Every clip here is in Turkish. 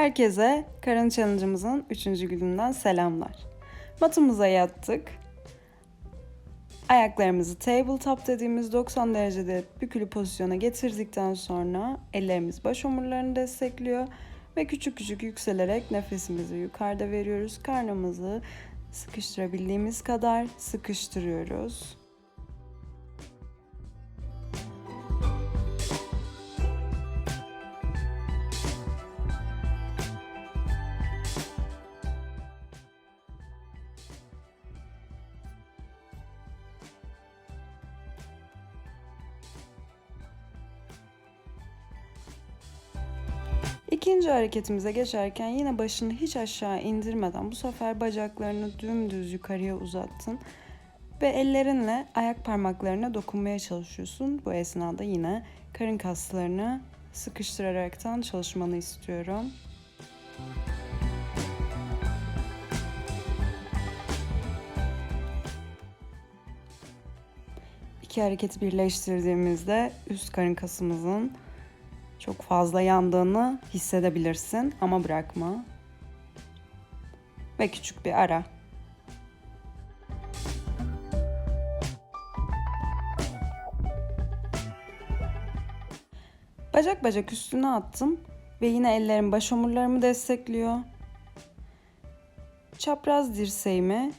Herkese karın challenge'ımızın 3. gününden selamlar. Matımıza yattık. Ayaklarımızı tabletop dediğimiz 90 derecede bükülü pozisyona getirdikten sonra ellerimiz baş omurlarını destekliyor ve küçük küçük yükselerek nefesimizi yukarıda veriyoruz. Karnımızı sıkıştırabildiğimiz kadar sıkıştırıyoruz. İkinci hareketimize geçerken yine başını hiç aşağı indirmeden bu sefer bacaklarını dümdüz yukarıya uzattın ve ellerinle ayak parmaklarına dokunmaya çalışıyorsun. Bu esnada yine karın kaslarını sıkıştıraraktan çalışmanı istiyorum. İki hareketi birleştirdiğimizde üst karın kasımızın çok fazla yandığını hissedebilirsin ama bırakma. Ve küçük bir ara. Bacak bacak üstüne attım ve yine ellerim baş omurlarımı destekliyor. Çapraz dirseğimi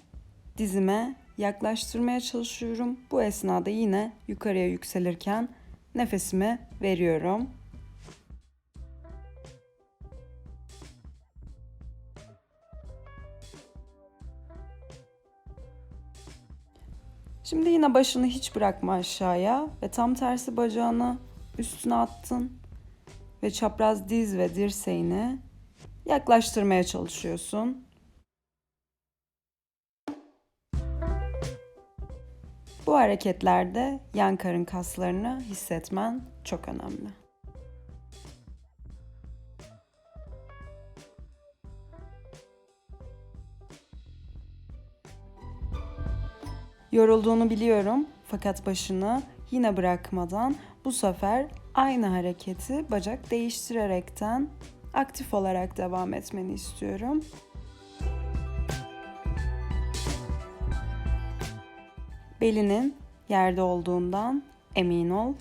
dizime yaklaştırmaya çalışıyorum. Bu esnada yine yukarıya yükselirken nefesimi veriyorum. Şimdi yine başını hiç bırakma aşağıya ve tam tersi bacağını üstüne attın ve çapraz diz ve dirseğini yaklaştırmaya çalışıyorsun. Bu hareketlerde yan karın kaslarını hissetmen çok önemli. Yorulduğunu biliyorum fakat başını yine bırakmadan bu sefer aynı hareketi bacak değiştirerekten aktif olarak devam etmeni istiyorum. Belinin yerde olduğundan emin ol.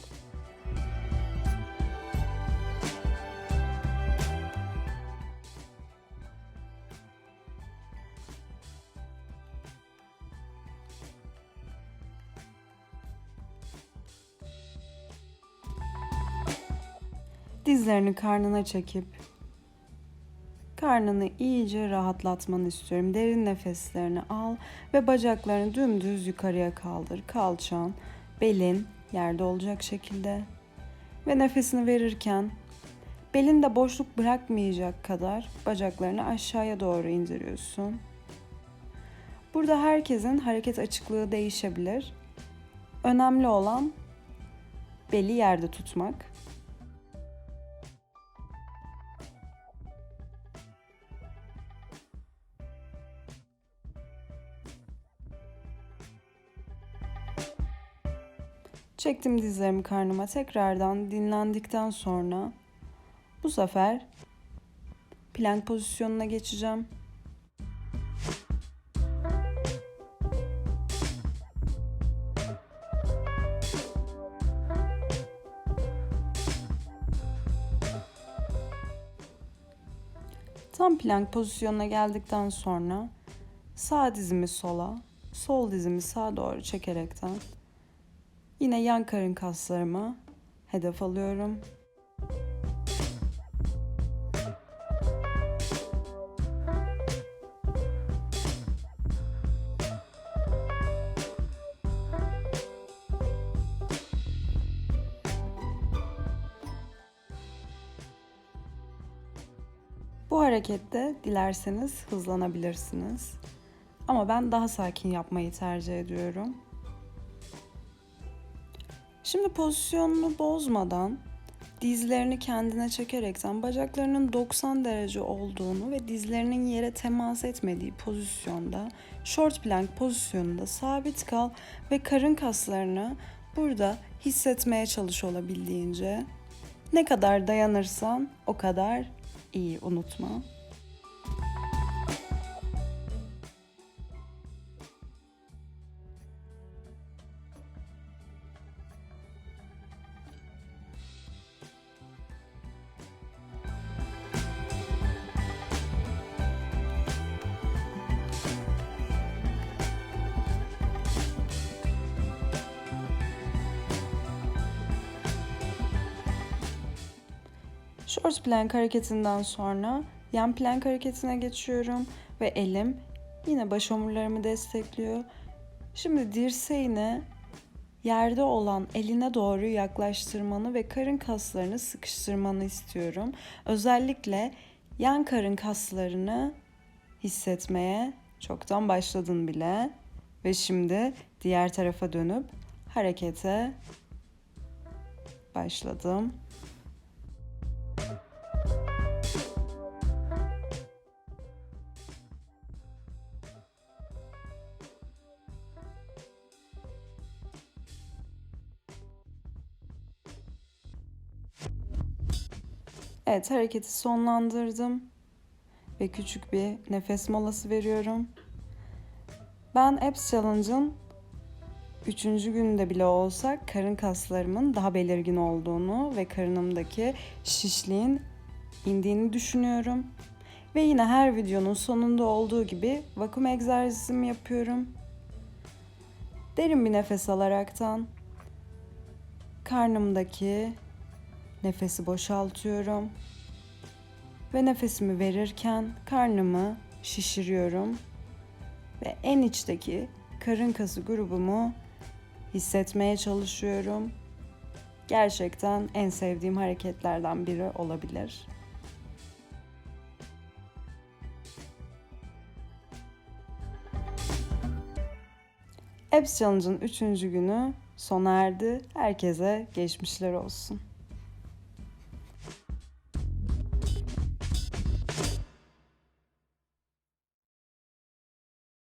Dizlerini karnına çekip karnını iyice rahatlatmanı istiyorum. Derin nefeslerini al ve bacaklarını dümdüz yukarıya kaldır. Kalçan, belin yerde olacak şekilde. Ve nefesini verirken belinde boşluk bırakmayacak kadar bacaklarını aşağıya doğru indiriyorsun. Burada herkesin hareket açıklığı değişebilir. Önemli olan beli yerde tutmak. Çektim dizlerimi karnıma tekrardan dinlendikten sonra bu sefer plank pozisyonuna geçeceğim. Tam plank pozisyonuna geldikten sonra sağ dizimi sola, sol dizimi sağa doğru çekerekten Yine yan karın kaslarıma hedef alıyorum. Bu harekette dilerseniz hızlanabilirsiniz. Ama ben daha sakin yapmayı tercih ediyorum. Şimdi pozisyonunu bozmadan dizlerini kendine çekerekten bacaklarının 90 derece olduğunu ve dizlerinin yere temas etmediği pozisyonda short plank pozisyonunda sabit kal ve karın kaslarını burada hissetmeye çalış olabildiğince. Ne kadar dayanırsan o kadar İyi unutma. Short plank hareketinden sonra yan plank hareketine geçiyorum ve elim yine baş omurlarımı destekliyor. Şimdi dirseğini yerde olan eline doğru yaklaştırmanı ve karın kaslarını sıkıştırmanı istiyorum. Özellikle yan karın kaslarını hissetmeye çoktan başladın bile ve şimdi diğer tarafa dönüp harekete başladım. Evet hareketi sonlandırdım ve küçük bir nefes molası veriyorum. Ben Abs Challenge'ın üçüncü günde bile olsa karın kaslarımın daha belirgin olduğunu ve karınımdaki şişliğin indiğini düşünüyorum. Ve yine her videonun sonunda olduğu gibi vakum egzersizimi yapıyorum. Derin bir nefes alaraktan karnımdaki Nefesi boşaltıyorum. Ve nefesimi verirken karnımı şişiriyorum. Ve en içteki karın kası grubumu hissetmeye çalışıyorum. Gerçekten en sevdiğim hareketlerden biri olabilir. Abs Challenge'ın 3. günü sona erdi. Herkese geçmişler olsun.